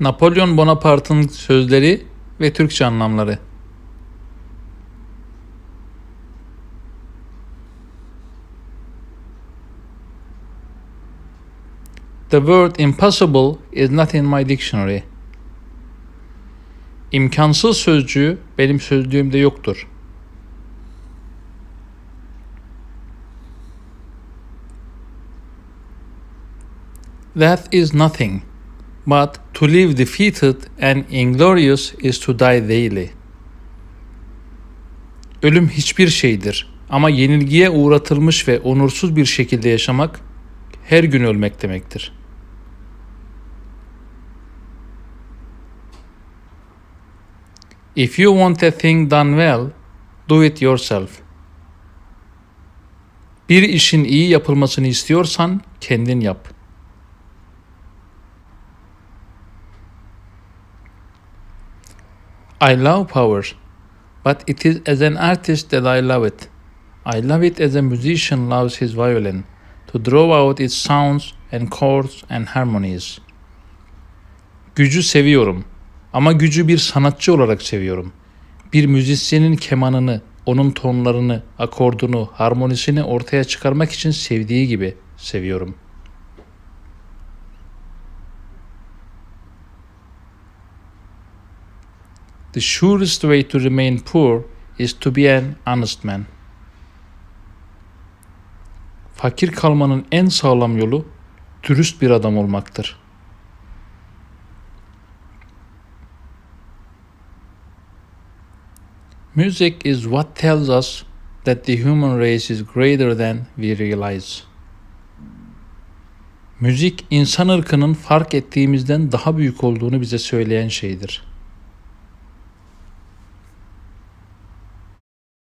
Napolyon Bonaparte'ın sözleri ve Türkçe anlamları. The word impossible is not in my dictionary. İmkansız sözcüğü benim sözlüğümde yoktur. That is nothing. But to live defeated and inglorious is to die daily. Ölüm hiçbir şeydir ama yenilgiye uğratılmış ve onursuz bir şekilde yaşamak her gün ölmek demektir. If you want a thing done well, do it yourself. Bir işin iyi yapılmasını istiyorsan kendin yap. I love power, but it is as an artist that I love it. I love it as a musician loves his violin, to draw out its sounds and chords and harmonies. Gücü seviyorum ama gücü bir sanatçı olarak seviyorum. Bir müzisyenin kemanını, onun tonlarını, akordunu, harmonisini ortaya çıkarmak için sevdiği gibi seviyorum. The surest way to remain poor is to be an honest man. Fakir kalmanın en sağlam yolu dürüst bir adam olmaktır. Music is what tells us that the human race is greater than we realize. Müzik insan ırkının fark ettiğimizden daha büyük olduğunu bize söyleyen şeydir.